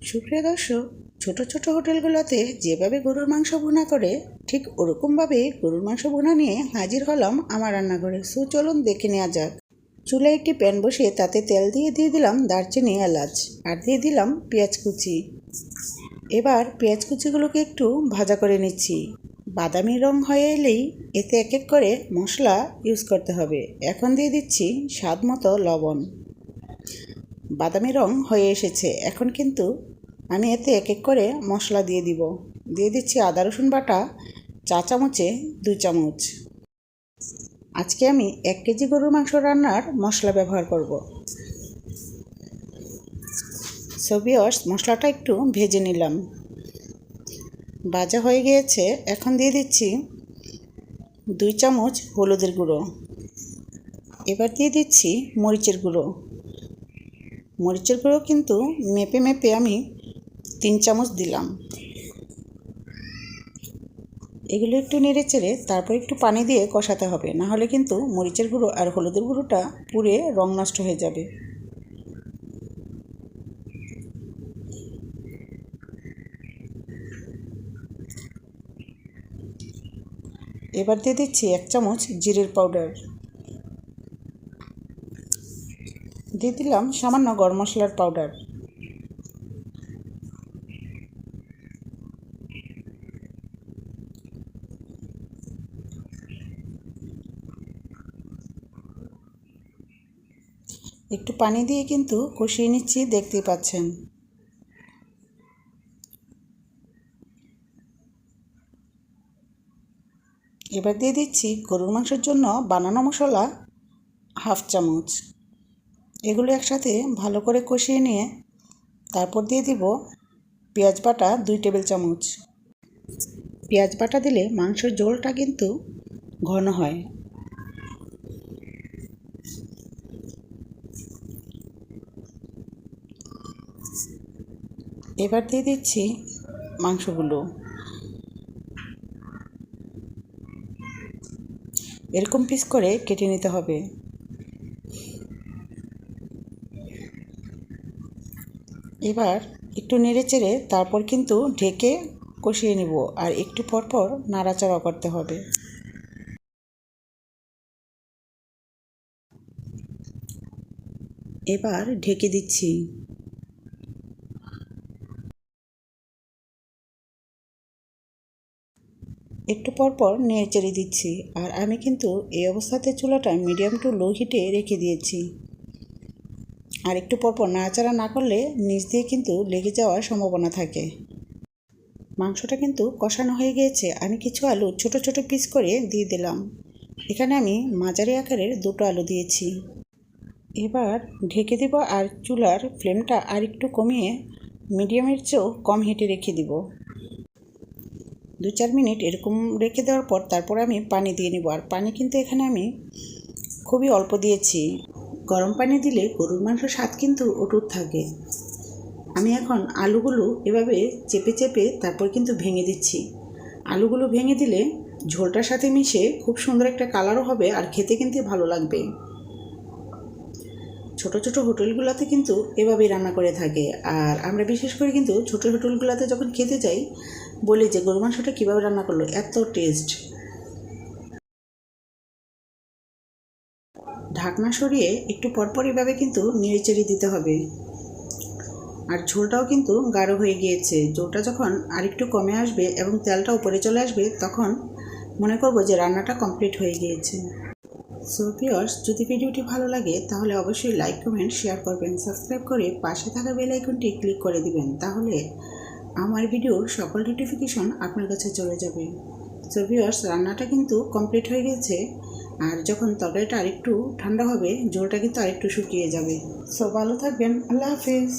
সুপ্রিয় দর্শক, ছোট ছোট হোটেলগুলোতে যেভাবে গরুর মাংস ভুনা করে, ঠিক ওরকমভাবে গরুর মাংস ভুনা নিয়ে হাজির হলাম আমার রান্নাঘরে। সো চলুন দেখে নেওয়া যাক। চুলায় একটি প্যান বসিয়ে তাতে তেল দিয়ে দিয়ে দিলাম দারচিনি, এলাচ, আর দিয়ে দিলাম পেঁয়াজ কুচি। এবার পেঁয়াজ কুচিগুলোকে একটু ভাজা করে নিচ্ছি। বাদামি রং হয়ে এলেই এতে এক এক করে মশলা ইউজ করতে হবে। এখন দিয়ে দিচ্ছি স্বাদ মতো লবণ। বাদামি রং হয়ে এসেছে। এখন কিন্তু আমি এতে এক এক করে মশলা দিয়ে দিব। দিয়ে দিচ্ছি আদা, রসুন বাটা, চা চামচে দুই চামচ। আজকে আমি এক কেজি গরুর মাংস রান্নার মশলা ব্যবহার করব। সবিয়স মশলাটা একটু ভেজে নিলাম। ভাজা হয়ে গিয়েছে। এখন দিয়ে দিচ্ছি দুই চামচ হলুদের গুঁড়ো। এবার দিয়ে দিচ্ছি মরিচের গুঁড়ো। মরিচের গুঁড়ো কিন্তু মেপে মেপে আমি তিন চামচ দিলাম। এগুলো একটু নেড়ে চেড়ে তারপর একটু পানি দিয়ে কষাতে হবে, না হলে কিন্তু মরিচের গুঁড়ো আর হলুদের গুঁড়োটা পুড়ে রং নষ্ট হয়ে যাবে। এবার দিয়ে দিচ্ছি এক চামচ জিরের পাউডার। দিয়ে দিলাম সামান্য গরম মশলার পাউডার একটু পানি দিয়ে কিন্তু কষিয়ে নিচ্ছি, দেখতেই পাচ্ছেন। এবার দিয়ে দিচ্ছি গরুর মাংসের জন্য বানানো মশলা হাফ চামচ। এগুলো একসাথে ভালো করে কষিয়ে নিয়ে তারপর দিয়ে দিব পেঁয়াজ বাটা দুই টেবিল চামচ। পেঁয়াজ বাটা দিলে মাংসের ঝোলটা কিন্তু ঘন হয়। এবার দিয়ে দিচ্ছি মাংসগুলো। এরকম পিস করে কেটে নিতে হবে। এবার একটু নেড়ে চেড়ে তারপর কিন্তু ঢেকে কষিয়ে নিব আর একটু পর পর নাড়াচাড়া করতে হবে। এবার ঢেকে দিচ্ছি। একটু পর পর নেড়ে চেড়ে দিচ্ছি আর আমি কিন্তু এই অবস্থাতে চুলাটা মিডিয়াম টু লো হিটে রেখে দিয়েছি। আর একটু পরপর নাড়াচাড়া না করলে নিচ দিয়ে কিন্তু লেগে যাওয়ার সম্ভাবনা থাকে। মাংসটা কিন্তু কষানো হয়ে গিয়েছে। আমি কিছু আলু ছোট ছোট পিস করে দিয়ে দিলাম। এখানে আমি মাঝারি আকারের দুটো আলু দিয়েছি। এবার ঢেকে দেব আর চুলার ফ্লেমটা আর একটু কমিয়ে মিডিয়ামের চেয়েও কম হিটে রেখে দিব। দু চার মিনিট এরকম রেখে দেওয়ার পর তারপর আমি পানি দিয়ে নেব। আর পানি কিন্তু এখানে আমি খুবই অল্প দিয়েছি। গরম পানি দিলে গরুর মাংস স্বাদ কিন্তু অটুট থাকে। আমি এখন আলুগুলো এভাবে চেপে চেপে তারপর কিন্তু ভেঙে দিচ্ছি। আলুগুলো ভেঙে দিলে ঝোলটার সাথে মিশে খুব সুন্দর একটা কালারও হবে আর খেতে কিন্তু ভালো লাগবে। ছোট ছোট হোটেলগুলোতে কিন্তু এভাবেই রান্না করে থাকে আর আমরা বিশেষ করে কিন্তু ছোট হোটেলগুলোতে যখন খেতে যাই, বলি যে গরু মাংসটা কীভাবে রান্না করল, এত টেস্ট ঢাকনা সরিয়ে একটু পরপর এভাবে কিন্তু নেড়েচেড়ে দিতে হবে। আর ঝোলটাও কিন্তু গাঢ় হয়ে গিয়েছে। ঝোলটা যখন আরেকটু কমে আসবে এবং তেলটা উপরে চলে আসবে, তখন মনে করব যে রান্নাটা কমপ্লিট হয়ে গিয়েছে। সো ভিউয়ার্স যদি ভিডিওটি ভালো লাগে, তাহলে অবশ্যই লাইক কমেন্ট শেয়ার করবেন। সাবস্ক্রাইব করে পাশে থাকা বেল আইকনটি ক্লিক করে দিবেন। তাহলে আমার ভিডিওর সকল নোটিফিকেশন আপনার কাছে চলে যাবে। সো ভিউয়ার্স রান্নাটা কিন্তু কমপ্লিট হয়ে গেছে আর যখন তরকারিটা আরেকটু ঠান্ডা হবে, ঝোলটা কিন্তু আরেকটু শুকিয়ে যাবে। সো ভালো থাকবেন, আল্লাহ হাফিজ।